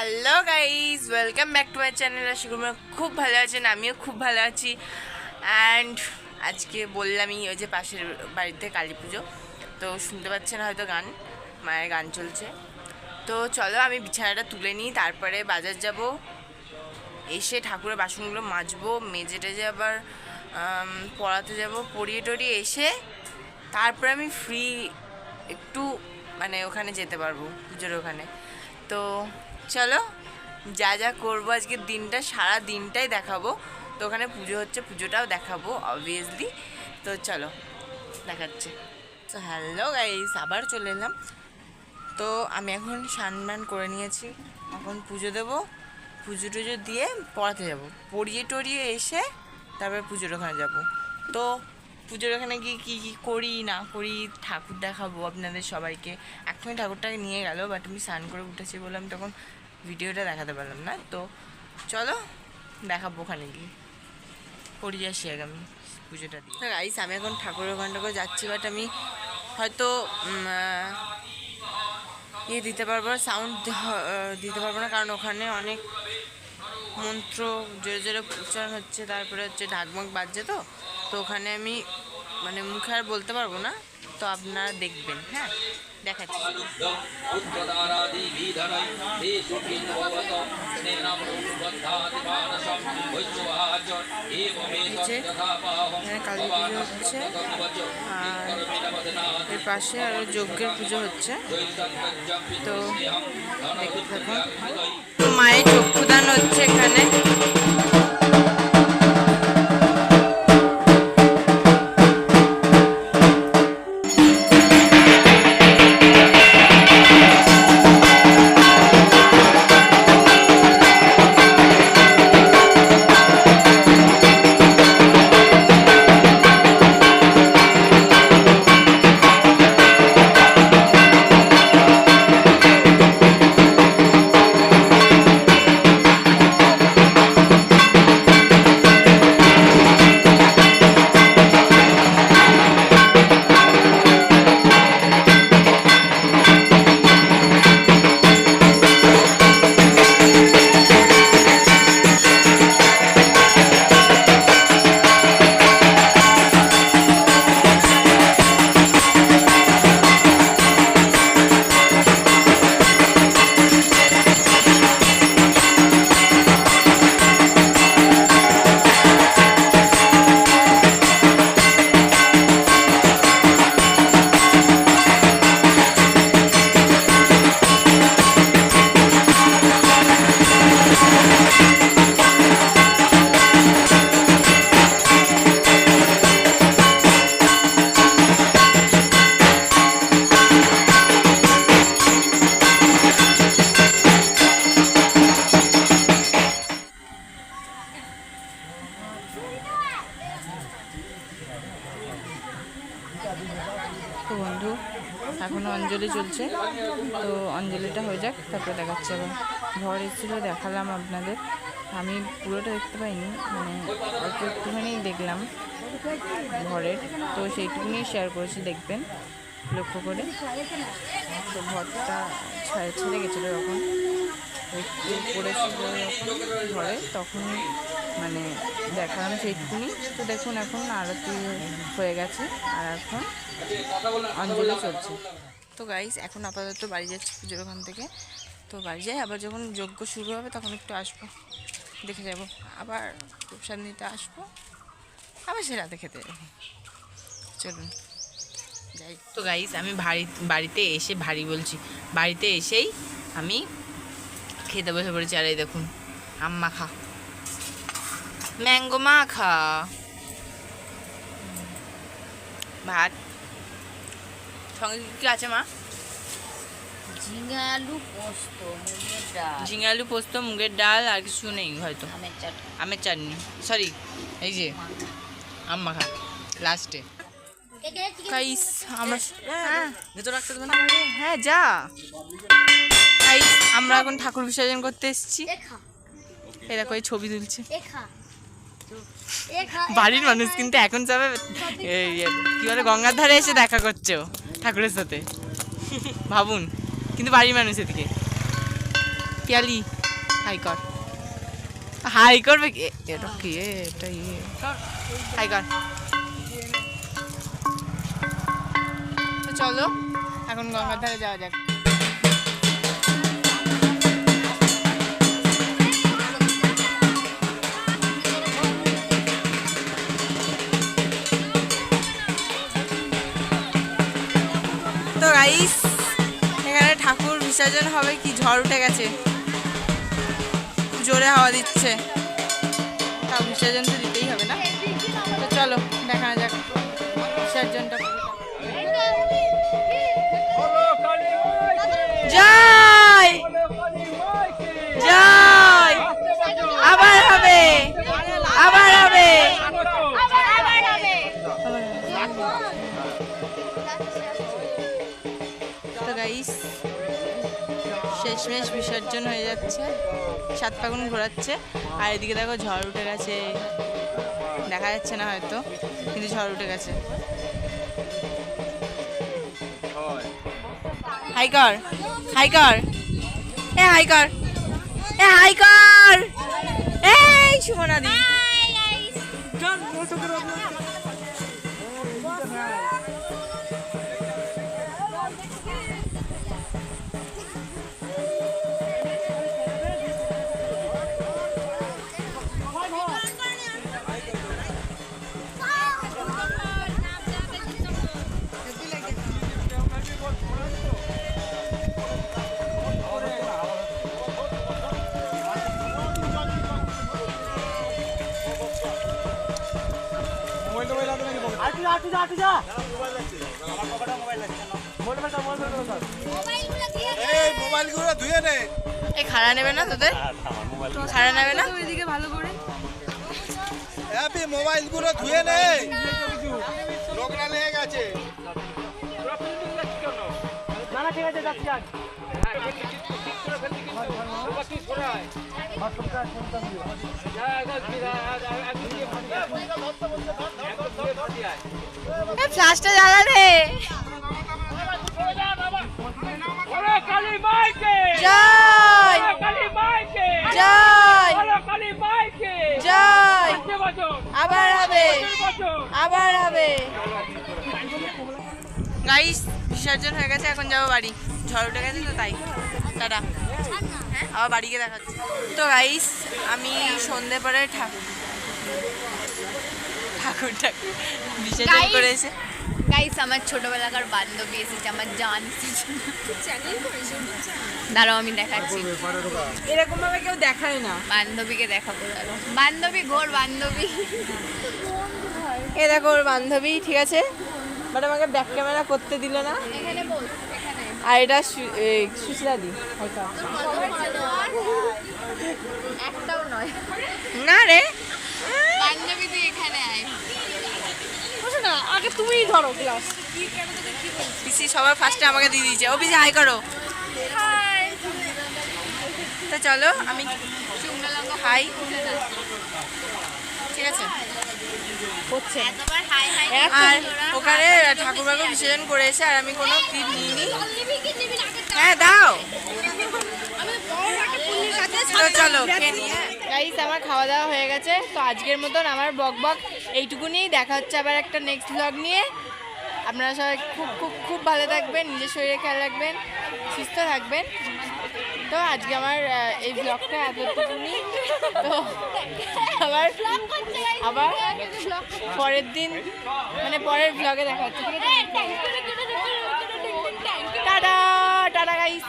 Hello guys welcome back to my channel আশা করি খুব ভালো আছেন আমিও খুব ভালো আছি। অ্যান্ড আজকে বললামই ওই যে পাশের বাড়িতে কালী পুজো। তো শুনতে পাচ্ছেন হয়তো গান, মায়ের গান চলছে। তো চলো আমি বিছানাটা তুলে নিই, তারপরে বাজার যাব। এসে ঠাকুরের বাসনগুলো মাজবো মেজে টেজে আবার পড়াতে যাব, পড়িয়ে টড়িয়ে এসে তারপরে আমি ফ্রি একটু মানে ওখানে যেতে পারব, পুজোর ওখানে। তো চলো, যা যা করব আজকের দিনটা, সারা দিনটাই দেখাবো। তো ওখানে পুজো হচ্ছে, পুজোটাও দেখাবো অবভিয়াসলি তো চলো, দেখাচ্ছে। তো হ্যালো গাইস আবার চলে এলাম। তো আমি এখন স্নান করে নিয়েছি। এখন পুজো দেবো। পুজো টুজো দিয়ে পড়াতে যাব। পড়িয়ে টড়িয়ে এসে তারপরে পুজোর ওখানে যাব। তো পুজোর ওখানে গিয়ে কী কী করি, না করি, ঠাকুর দেখাবো আপনাদের সবাইকে। এখনই ঠাকুরটাকে নিয়ে গেল বাট আমি স্নান করে উঠেছি বলে আমি তখন ভিডিওটা দেখাতে পারলাম না, তো চলো দেখাবো ওখানে গিয়ে। পড়িয়ে আসি আগে আমি পুজোটা দিয়ে। গাইস আমি এখন ঠাকুরের ওখানটাকে যাচ্ছি বাট আমি হয়তো ইয়ে দিতে পারব না সাউন্ড দিতে পারব না, কারণ ওখানে অনেক মন্ত্র জোরে জোরে উচ্চারণ হচ্ছে, তারপরে হচ্ছে ঢাকমক বাজছে তো তো ওখানে আমি মানে মুখে আর বলতে পারব না। তো আপনারা দেখবেন হ্যাঁ? হ্যাঁ কালী পুজো হচ্ছে এর পাশে আরও যজ্ঞের পুজো হচ্ছে। তো দেখতে মায়ের চক্ষুদান হচ্ছে এখানে। চলছে। তো অঞ্জলিটা হয়ে যাক, তারপরে দেখাচ্ছে আবার। ঘর এসেছিল, দেখালাম আপনাদের। আমি পুরোটা দেখতে পাইনি মানে অল্প একটুখানি দেখলাম ঘরের তো সেইটুকুনি শেয়ার করেছি, দেখবেন, লক্ষ্য করে। তো ঘরটা ছেড়ে ছেড়ে গেছিল যখন। একটু পড়েছিল ঘরে তখন মানে দেখালাম সেইটুকুনি। তো দেখুন এখন আরতি হয়ে গেছে, আর এখন অঞ্জলি চলছে। তো গাইস এখন আপাতত বাড়ি যাচ্ছি পুজোর ওখান থেকে। তো বাড়ি যাই, আবার যখন যজ্ঞ শুরু হবে তখন একটু আসব। দেখে যাব। আবার প্রসাদ নিতে আসব। আবার সে রাতে খেতে যাব। চলুন। যাই। তো গাইস আমি ভারী বাড়িতে এসে ভারী বলছি। বাড়িতে এসেই আমি খেতে বসে পড়েছি। আর এই দেখুন আম মাখা ম্যাঙ্গো মাখা ভাত সঙ্গে কি আছে মা? ঝিঙা আলু পোস্ত মুগের ডাল। পোস্ত মুগের ডাল আর কিছু নেই হয়তো। আমের চাটনি। আমের চাটনি। সরি এই যে আম মাখা লাস্টে গাইস আমরা হ্যাঁ যা। গাইস আমরা এখন ঠাকুর বিসর্জন করতে এসেছি। এই দেখো এই ছবি তুলছে। বাড়ির মানুষ কিন্তু এখন যাবে এ, কি বলে গঙ্গার ধারে এসে দেখা করছে ও। ঠাকুরের সাথে। ভাবুন, কিন্তু বাড়ির মানুষ এদিকে। পিয়ালি, হাই কর। হাই করবে? এটা কি? এটা ইয়ে হাই কর। চলো, এখন গঙ্গার ধারে যাওয়া যাক। গাইস এখানে ঠাকুর বিসর্জন হবে কি? ঝড় উঠে গেছে। জোরে হাওয়া দিচ্ছে। তাও বিসর্জন তো দিতেই হবে না। তো চলো দেখা শেষমেশ বিসর্জন হয়ে যাচ্ছে সাত পাগুন ঘোরাচ্ছে আর এদিকে দেখো ঝড় উঠে গেছে। দেখা যাচ্ছে না হয়তো কিন্তু ঝড় উঠে গেছে। হাই কর হাই কর এ হাই কর এ হাই কর এই মোবাইলগুলো এই খাড়া নেবে না তোদের খাড়া নেবে না হ্যাপি মোবাইলগুলো ধুয়ে নে লোকরা লেগে গেছে জয়। কালী জয়। আবার হবে। আবার হবে। গাইস বিসর্জন হয়ে গেছে এখন যাব বাড়ি। ঝড় উঠে গেছে তো তাই। টাটা। আবার বাড়িকে দেখাচ্ছি। তো গাইস আমি সন্ধে পরে ঠাকুর ঠাকুর ঠাকুর বিসর্জন Guys, করে এসে গাইস আমার ছোটবেলাকার বান্ধবী এসেছে আমার জান দাঁড়াও আমি দেখাচ্ছি। এরকম ভাবে কেউ দেখায় না। বান্ধবীকে দেখাবো দাঁড়াও। বান্ধবী ঘোর বান্ধবী। এ দেখো ওর বান্ধবী ঠিক আছে? বাট আমাকে ব্যাক ক্যামেরা করতে দিল না। এখানে বল আর এটা সু- এ, একটাও নয়। না রে। তুই এখানে আয়। পিসি সবার ফার্স্টে আমাকে দিয়ে দিয়েছে। ও পিসি হাই করো। তো চলো আমি হাই ঠিক আছে এতবার হাই হাই আর ওখানে ঠাকুর বাবু বিসর্জন করে এসে আর আমি কোনো ক্লিপ নিইনি। হ্যাঁ দাও। চলো গাইস আমার খাওয়া দাওয়া হয়ে গেছে। তো আজকের মতন আমার বক বক এইটুকুনি দেখা হচ্ছে আবার একটা নেক্সট ব্লগ নিয়ে। আপনারা সবাই খুব খুব খুব ভালো থাকবেন নিজের শরীরে খেয়াল রাখবেন সুস্থ থাকবেন। তো আজকে আমার এই ব্লগটা এতটুকুনি। তো আবার আবার পরের দিন মানে পরের ব্লগে দেখা হচ্ছে টাটা টাটা গাইস